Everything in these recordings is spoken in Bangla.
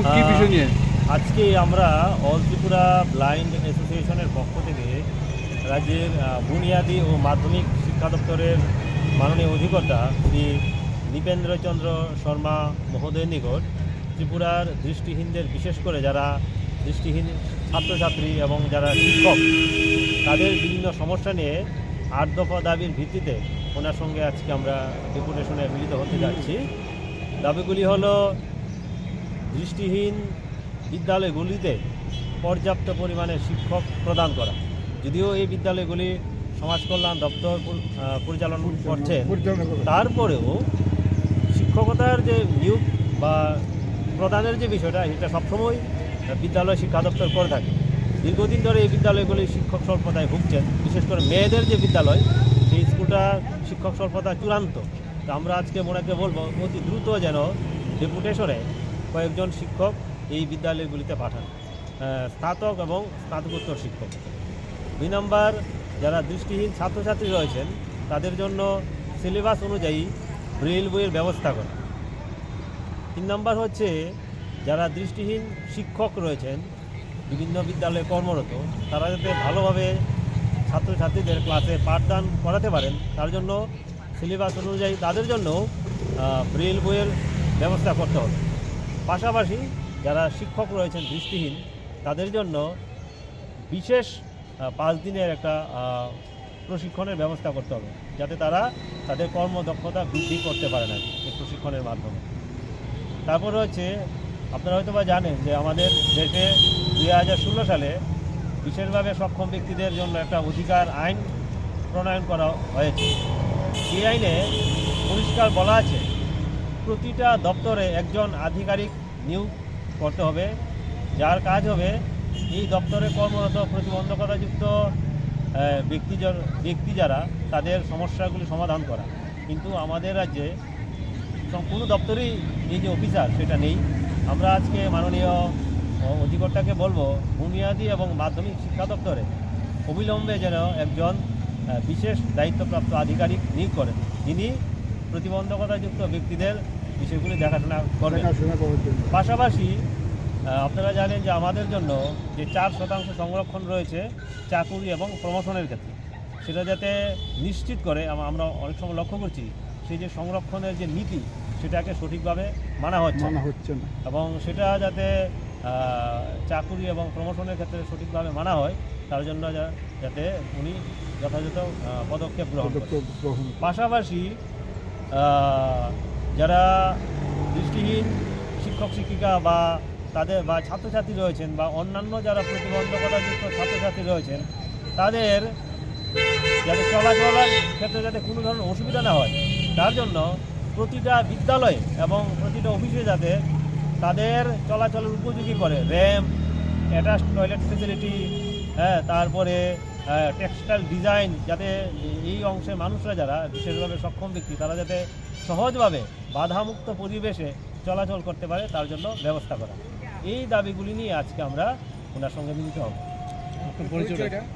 এবং কি বিষয় নিয়ে? আজকে আমরা অল ত্রিপুরা ব্লাইন্ড অ্যাসোসিয়েশনের পক্ষ থেকে রাজ্যের বুনিয়াদী ও মাধ্যমিক শিক্ষা দপ্তরের মাননীয় অধিকর্তা শ্রী দীপেন্দ্রচন্দ্র শর্মা মহোদয়ের নিকট ত্রিপুরার দৃষ্টিহীনদের বিশেষ করে যারা দৃষ্টিহীন ছাত্রছাত্রী এবং যারা শিক্ষক তাদের বিভিন্ন সমস্যা নিয়ে আট দফা দাবির ভিত্তিতে ওনার সঙ্গে আজকে আমরা ডেপুটেশনে মিলিত হতে যাচ্ছি। দাবিগুলি হলো দৃষ্টিহীন বিদ্যালয়গুলিতে পর্যাপ্ত পরিমাণে শিক্ষক প্রদান করা। যদিও এই বিদ্যালয়গুলি সমাজ কল্যাণ দপ্তর পরিচালনা করছেন, তারপরেও শিক্ষকতার যে নিয়োগ বা প্রদানের যে বিষয়টা, এটা সবসময় বিদ্যালয় শিক্ষা দপ্তর করে থাকে। দীর্ঘদিন ধরে এই বিদ্যালয়গুলি শিক্ষক স্বল্পতায় ভুগছেন, বিশেষ করে মেয়েদের যে বিদ্যালয়, সেই স্কুলটা শিক্ষক স্বল্পতা চূড়ান্ত। তো আমরা আজকে মোনাকে বলব, অতি দ্রুত যেন ডেপুটেশনে কয়েকজন শিক্ষক এই বিদ্যালয়গুলিতে পাঠান। স্নাতক এবং স্নাতকোত্তর শিক্ষক। দুই নম্বর, যারা দৃষ্টিহীন ছাত্রছাত্রী রয়েছেন, তাদের জন্য সিলেবাস অনুযায়ী ব্রেল বইয়ের ব্যবস্থা করা। তিন নম্বর হচ্ছে, যারা দৃষ্টিহীন শিক্ষক রয়েছেন, বিভিন্ন বিদ্যালয়ে কর্মরত, তারা যাতে ভালোভাবে ছাত্রছাত্রীদের ক্লাসে পাঠদান করাতে পারেন, তার জন্য সিলেবাস অনুযায়ী তাদের জন্য ব্রেল বইয়ের ব্যবস্থা করতে হবে। পাশাপাশি যারা শিক্ষক রয়েছেন, দৃষ্টিহীন, তাদের জন্য বিশেষ পাঁচ দিনের একটা প্রশিক্ষণের ব্যবস্থা করতে হবে, যাতে তারা তাদের কর্মদক্ষতা বৃদ্ধি করতে পারে না এই প্রশিক্ষণের মাধ্যমে। তারপর হচ্ছে, আপনারা হয়তো বা জানেন যে আমাদের দেশে দুই হাজার ষোলো সালে বিশেষভাবে সক্ষম ব্যক্তিদের জন্য একটা অধিকার আইন প্রণয়ন করা হয়েছে। এই আইনে পরিষ্কার বলা আছে প্রতিটা দপ্তরে একজন আধিকারিক নিয়োগ করতে হবে। যার কাজ হবে, এই দপ্তরে কর্মরত প্রতিবন্ধকতাযুক্ত ব্যক্তি ব্যক্তি যারা, তাদের সমস্যাগুলি সমাধান করা। কিন্তু আমাদের রাজ্যে কোনো দপ্তরেই এই যে অফিসার, সেটা নেই। আমরা আজকে মাননীয় অধিকর্তাকে বলব, বুনিয়াদী এবং মাধ্যমিক শিক্ষা দপ্তরে অবিলম্বে যেন একজন বিশেষ দায়িত্বপ্রাপ্ত আধিকারিক নিয়োগ করেন। যিনি প্রতিবন্ধকতাযুক্ত ব্যক্তিদের বিষয়গুলি দেখাশোনা করবেন। পাশাপাশি আপনারা জানেন যে আমাদের জন্য যে চার শতাংশ সংরক্ষণ রয়েছে চাকুরি এবং প্রমোশনের ক্ষেত্রে সেটা যাতে নিশ্চিত করে আমরা অনেক সময় লক্ষ্য করছি সেই যে সংরক্ষণের যে নীতি সেটাকে সঠিকভাবে মানা হচ্ছে মানা হচ্ছে না। এবং সেটা যাতে চাকুরি এবং প্রমোশনের ক্ষেত্রে সঠিকভাবে মানা হয় তার জন্য যাতে উনি যথাযথ পদক্ষেপ গ্রহণ পাশাপাশি যারা দৃষ্টিহীন শিক্ষক, শিক্ষিকা বা তাদের বা ছাত্রছাত্রী রয়েছেন বা অন্যান্য যারা প্রতিবন্ধকতাযুক্ত ছাত্রছাত্রী রয়েছেন, তাদের যাতে চলাচলের ক্ষেত্রে যাতে কোনো ধরনের অসুবিধা না হয়, তার জন্য প্রতিটা বিদ্যালয়ে এবং প্রতিটা অফিসে যাতে তাদের চলাচলের উপযোগী করে। র্যাম্প অ্যাটাচ টয়লেট ফেসিলিটি হ্যাঁ তারপরে টেক্সটাইল ডিজাইন যাতে এই অংশের মানুষরা যারা বিশেষভাবে সক্ষম ব্যক্তি তারা যাতে সহজভাবে বাধামুক্ত পরিবেশে চলাচল করতে পারে তার জন্য ব্যবস্থা করা। এই দাবিগুলি নিয়ে আজকে আমরা ওনার সঙ্গে মিলিত হব।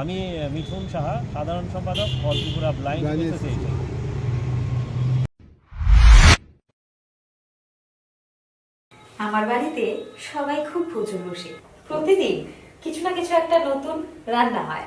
আমি মিঠুন সাহা সাধারণ সম্পাদক অল ত্রিপুরা ব্লাইন্ড অ্যাসোসিয়েশন আমার বাড়িতে সবাই খুব প্রচুর বসে প্রতিদিন কিছু না কিছু একটা নতুন রান্না হয়।